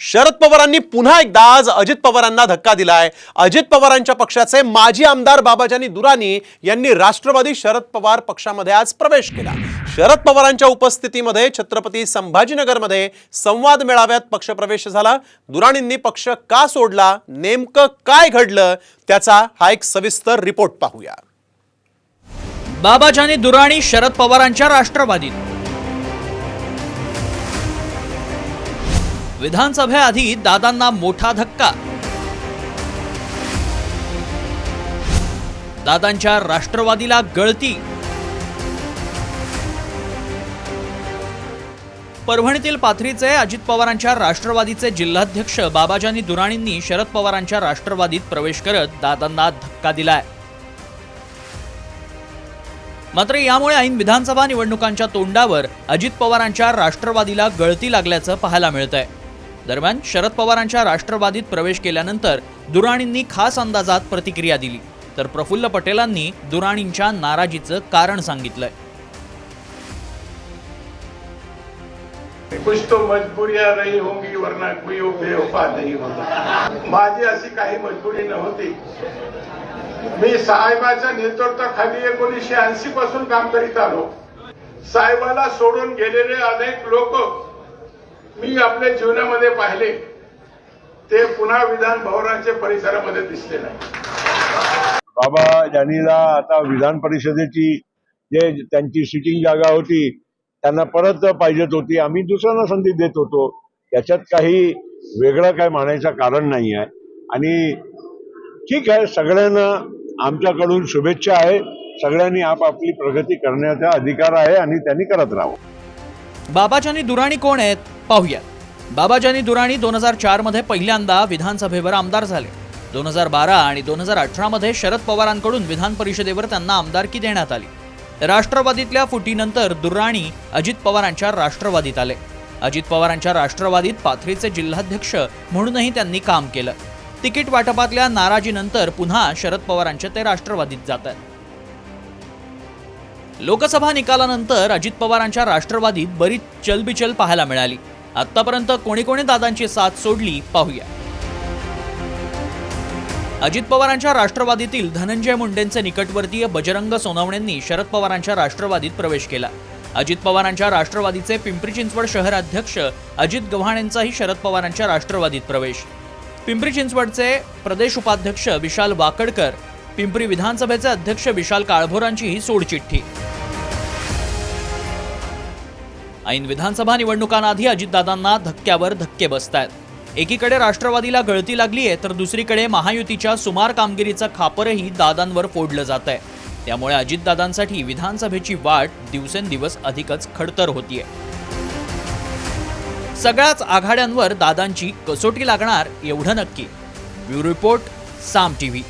शरद पवारांनी पुन्हा एकदा आज अजित पवारांना धक्का दिलाय. अजित पवारांच्या पक्षाचे माजी आमदार बाबाजानी दुरानी यांनी राष्ट्रवादी शरद पवार पक्षामध्ये आज प्रवेश केला. शरद पवारांच्या उपस्थितीमध्ये छत्रपती संभाजीनगरमध्ये संवाद मेळाव्यात पक्षप्रवेश झाला. दुराणींनी पक्ष का सोडला? नेमकं काय घडलं? त्याचा हा एक सविस्तर रिपोर्ट पाहूया. बाबाजानी दुराणी शरद पवारांच्या राष्ट्रवादीत. विधानसभेआधी दादांना मोठा धक्का. दादांच्या राष्ट्रवादीला गळती. परभणीतील पाथरीचे अजित पवारांच्या राष्ट्रवादीचे जिल्हाध्यक्ष बाबाजानी दुराणींनी शरद पवारांच्या राष्ट्रवादीत प्रवेश करत दादांना धक्का दिलाय. मात्र यामुळे ऐन विधानसभा निवडणुकांच्या तोंडावर अजित पवारांच्या राष्ट्रवादीला गळती लागल्याचं पाहायला मिळतंय. दरम्यान शरद पवारांच्या राष्ट्रवादीत प्रवेश केल्यानंतर दुराणींनी खास अंदाजात प्रतिक्रिया दिली. तर प्रफुल्ल पटेलांनी दुराणींच्या नाराजीचं कारण सांगितलंय. कुछ तो मजबुरिया रही होंगी वरना कोई बेवफा नहीं होता। माझी अशी काही मजबुरी नव्हती. मी साहेबाच्या नेतृत्वाखाली एकोणीसशे ऐंशी पासून काम करीत आलो. साहेबाला सोडून गेलेले अनेक लोक मी आपल्या जीवनामध्ये पाहिले ते पुन्हा विधान भवनाच्या परिसरामध्ये दिसले नाही. बाबा जानीला आता विधान परिषदेची जे त्यांची सिटिंग जागा होती त्यांना परत पाहिजेत होती. आम्ही दुसऱ्यांना संधी देत होतो. याच्यात काही वेगळं काय म्हणायचं कारण नाही आहे. आणि ठीक आहे सगळ्यांना आमच्याकडून शुभेच्छा आहे. सगळ्यांनी आपापली प्रगती करण्याचा अधिकार आहे आणि त्यांनी करत राहावं. बाबाजानी दुराणी कोण आहेत? पाहूया बाबाजानी दुराणी दोन हजार चारमध्ये पहिल्यांदा विधानसभेवर आमदार झाले. दोन हजार बारा आणि दोन हजार अठरामध्ये शरद पवारांकडून विधान परिषदेवर त्यांना आमदारकी देण्यात आली. राष्ट्रवादीतल्या फुटीनंतर दुर्राणी अजित पवारांच्या राष्ट्रवादीत आले. अजित पवारांच्या राष्ट्रवादीत पाथरीचे जिल्हाध्यक्ष म्हणूनही त्यांनी काम केलं. तिकीट वाटपातल्या नाराजीनंतर पुन्हा शरद पवारांच्या ते राष्ट्रवादीत जात आहेत लोकसभा निकालानंतर अजित पवारांच्या राष्ट्रवादीत बरीच चलबिचल पाहायला मिळाली. आतापर्यंत कोणी कोणी दादांची साथ सोडली पाहूया. अजित पवारांच्या राष्ट्रवादीतील धनंजय मुंडेंचे निकटवर्तीय बजरंग सोनवणेंनी शरद पवारांच्या राष्ट्रवादीत प्रवेश केला. अजित पवारांच्या राष्ट्रवादीचे पिंपरी चिंचवड शहराध्यक्ष अजित गव्हाणेंचाही शरद पवारांच्या राष्ट्रवादीत प्रवेश. पिंपरी चिंचवडचे प्रदेश उपाध्यक्ष विशाल वाकडकर पिंपरी विधानसभेचे अध्यक्ष विशाल काळभोरांचीही सोडचिठ्ठी. ऐन विधानसभा निवडणुकांआधी अजितदादांना धक्क्यावर धक्के बसत आहेत एकीकडे राष्ट्रवादीला गळती लागली आहे तर दुसरीकडे महायुतीच्या सुमार कामगिरीचं खापरही दादांवर फोडलं जात आहे त्यामुळे अजितदादांसाठी विधानसभेची वाट दिवसेंदिवस अधिकच खडतर होतीये. सगळ्याच आघाड्यांवर दादांची कसोटी लागणार एवढं नक्की. Bureau report Saam TV.